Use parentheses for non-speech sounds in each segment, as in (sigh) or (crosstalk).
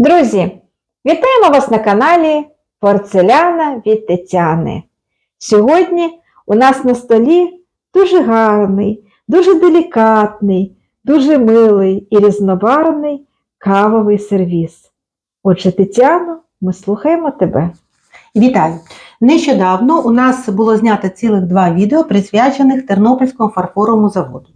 Друзі, вітаємо вас на каналі Порцеляна від Тетяни. Сьогодні у нас на столі дуже гарний, дуже делікатний, дуже милий і різнобарвний кавовий сервіс. Отже, Тетяно, ми слухаємо тебе. Вітаю! Нещодавно у нас було знято цілих два відео, присвячених Тернопільському фарфоровому заводу.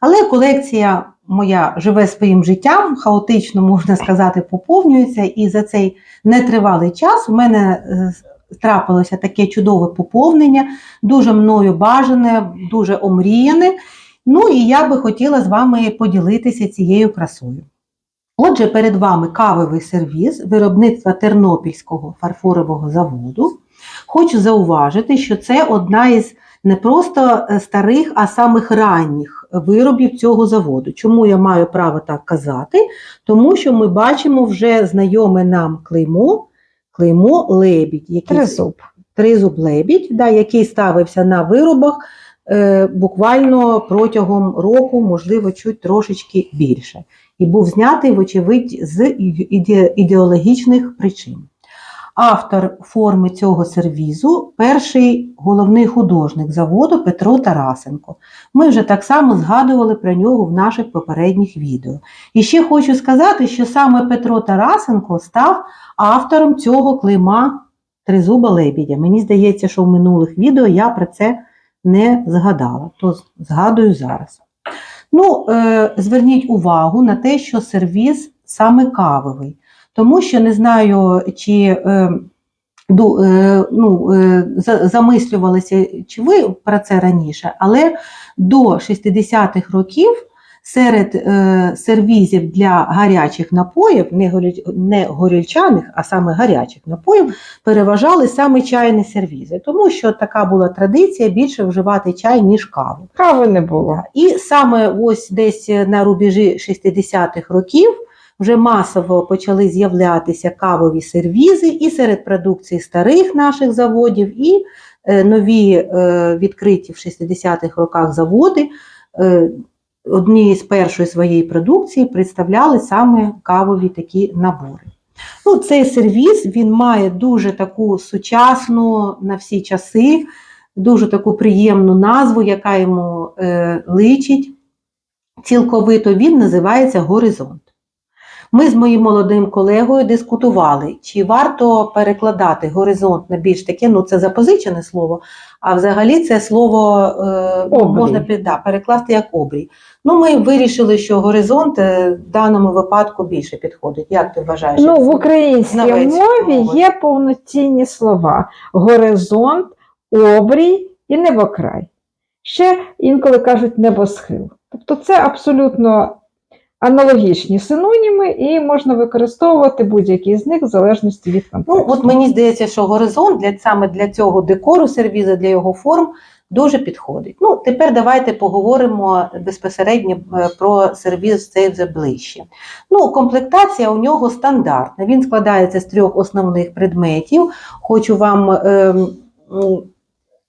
Але колекція моя живе своїм життям, хаотично, можна сказати, поповнюється, і за цей нетривалий час у мене е, трапилося таке чудове поповнення, дуже мною бажане, дуже омріяне. Ну і я би хотіла з вами поділитися цією красою. Отже, перед вами кавовий сервіз виробництва Тернопільського фарфорового заводу. Хочу зауважити, що це одна із не просто е, старих, а самих ранніх виробів цього заводу. Чому я маю право так казати? Тому що ми бачимо вже знайоме нам клеймо, клеймо лебідь, який, Тризуб. тризуб лебідь, да, який ставився на виробах е, буквально протягом року, можливо, чуть трошечки більше. І був знятий, вочевидь, з іде- ідеологічних причин. Автор форми цього сервізу перший головний художник заводу Петро Тарасенко. Ми вже так само згадували про нього в наших попередніх відео. І ще хочу сказати, що саме Петро Тарасенко став автором цього клейма Тризуба Лебідя. Мені здається, що в минулих відео я про це не згадала, то згадую зараз. Ну, е, зверніть увагу на те, що сервіз саме кавовий, тому що не знаю, чи е, е, ну, е, замислювалися чи ви про це раніше, але до 60-х років серед е, сервізів для гарячих напоїв, не горільчаних, а саме гарячих напоїв, переважали саме чайні сервізи, тому що така була традиція більше вживати чай, ніж каву. Кави не було. І саме ось десь на рубежі 60-х років вже масово почали з'являтися кавові сервізи і серед продукції старих наших заводів, і е, нові е, відкриті в 60-х роках заводи. е, Одні з першої своєї продукції представляли саме кавові такі набори. Ну, цей сервіз він має дуже таку сучасну на всі часи, дуже таку приємну назву, яка йому е, личить. Цілковито він називається Горизонт. Ми з моїм молодим колегою дискутували, чи варто перекладати горизонт на більш таке, ну це запозичене слово, а взагалі це слово е, можна да, перекласти як обрій. Ну, ми вирішили, що горизонт е, в даному випадку більше підходить. Як ти вважаєш? Ну, в українській мові є повноцінні слова: горизонт, обрій і небокрай. Ще інколи кажуть небосхил. Тобто це абсолютно аналогічні синоніми, і можна використовувати будь-які з них в залежності від Ну, от мені здається, що горизонт для саме для цього декору сервіза, для його форм дуже підходить. Ну, тепер давайте поговоримо безпосередньо е, про сервіз цей вже ближче. Ну, комплектація у нього стандартна. Він складається з трьох основних предметів. Хочу вам м,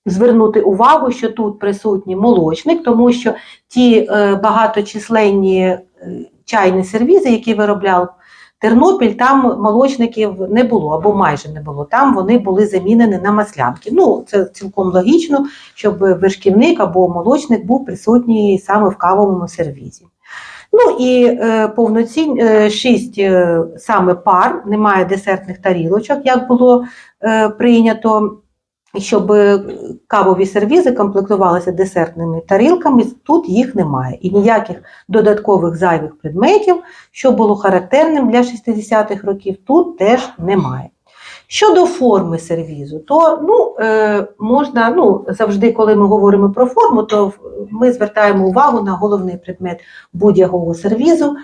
звернути увагу, що тут присутній молочник, тому що ті е, багаточисленні е, чайні сервізи, які виробляв Тернопіль, там молочників не було або майже не було. Там вони були замінені на маслянки. Ну, це цілком логічно, щоб вершківник або молочник був присутній саме в кавовому сервізі. Ну і е, повноцінь е, шість е, саме пар, немає десертних тарілочок, як було е, прийнято. Щоб е, кавові сервізи комплектувалися десертними тарілками, тут їх немає. І ніяких додаткових зайвих предметів, що було характерним для 60-х років, тут теж немає. Щодо форми сервізу, то ну, е, можна ну, завжди, коли ми говоримо про форму, то ми звертаємо увагу на головний предмет будь-якого сервізу,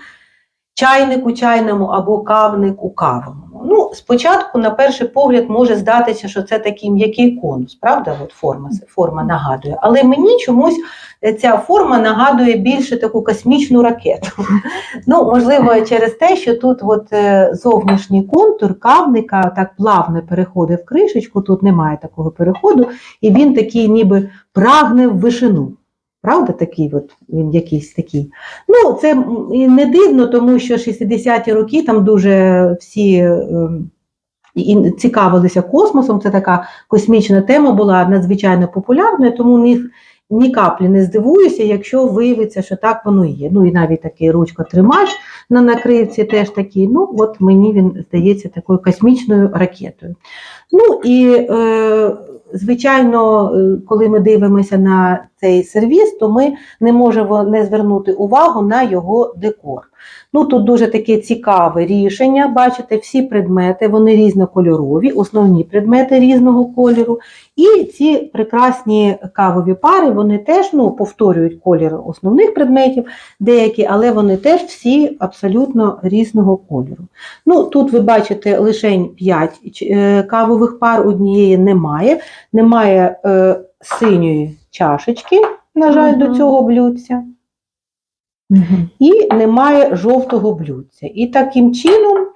чайник у чайному або кавник у кавовому. Ну, спочатку, на перший погляд, може здатися, що це такий м'який конус, правда? От форма, форма нагадує. Але мені чомусь е, ця форма нагадує більше таку космічну ракету. (laughs) Ну, можливо, через те, що тут от е, зовнішній контур кавника так плавно переходить в кришечку, тут немає такого переходу, і він такий ніби прагне в вишину. Правда, такий от він якийсь такий. Ну, це не дивно, тому що 60-ті роки там дуже всі ем, і цікавилися космосом. Це така космічна тема була надзвичайно популярною, тому ні, ні каплі не здивуюся, якщо виявиться, що так воно і є. Ну і навіть такий ручка-тримач на накривці теж такий. Ну, от мені він здається такою космічною ракетою. Ну і е, звичайно, е, коли ми дивимося на цей сервіс, то ми не можемо не звернути увагу на його декор. Ну тут дуже таке цікаве рішення. Бачите, всі предмети вони різнокольорові, основні предмети різного кольору. І ці прекрасні кавові пари вони теж ну, повторюють колір основних предметів, деякі, але вони теж всі абсолютно різного кольору. Ну, тут ви бачите лише 5 кавових пар, однієї немає. Немає е, синьої чашечки, на жаль, Мгм. до цього блюдця і немає жовтого блюдця. І таким чином,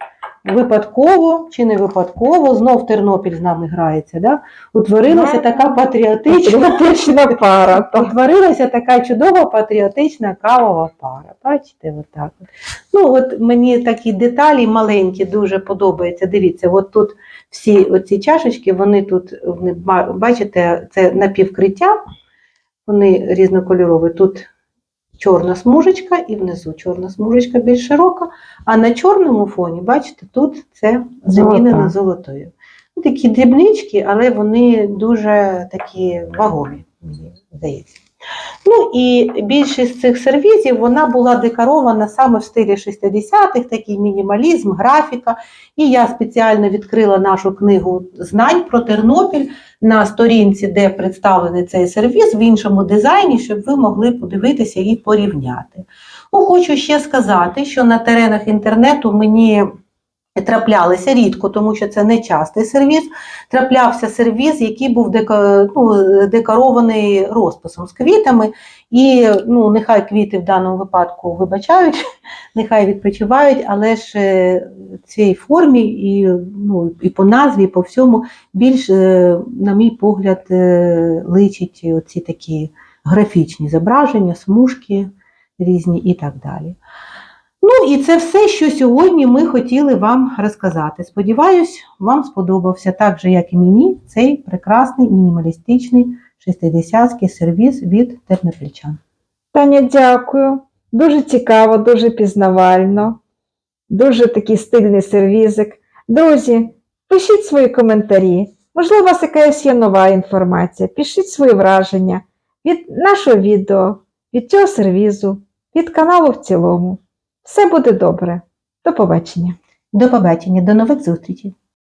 випадково чи не випадково, знов Тернопіль з нами грається, да? утворилася Да. така патріотична, Патріотична пара. (laughs) утворилася така чудова патріотична кавова пара. Бачите, отак. От. Ну, от мені такі деталі маленькі дуже подобаються. Дивіться, от тут всі оці чашечки, вони тут, бачите, це напівкриття, вони різнокольорові. Тут чорна смужечка і внизу чорна смужечка більш широка, а на чорному фоні, бачите, тут це замінено золотою. Ну, Такі дрібнички, але вони дуже такі вагомі, мені здається. Ну і більшість цих сервізів вона була декорована саме в стилі 60-х, такий мінімалізм, графіка. І я спеціально відкрила нашу книгу знань про Тернопіль на сторінці, де представлений цей сервіс в іншому дизайні, щоб ви могли подивитися і порівняти. Ну, хочу ще сказати, що на теренах інтернету мені траплялися рідко, тому що це не частий сервіс. Траплявся сервіс, який був деко, ну, декорований розписом з квітами. І ну, нехай квіти в даному випадку вибачають, (laughs) нехай відпочивають, але ж е, цій формі і, ну, і по назві, і по всьому більш, е, на мій погляд, е, личить оці такі графічні зображення, смужки різні і так далі. Ну і це все, що сьогодні ми хотіли вам розказати. Сподіваюсь, вам сподобався так же, як і мені, цей прекрасний мінімалістичний шестидесятський сервіс від тернопільчан. Таня, дякую. Дуже цікаво, дуже пізнавально, дуже такий стильний сервізик. Друзі, пишіть свої коментарі. Можливо, у вас якась є нова інформація. Пишіть свої враження від нашого відео, від цього сервізу, від каналу в цілому. Все буде добре. До побачення. До побачення, до нових зустрічей!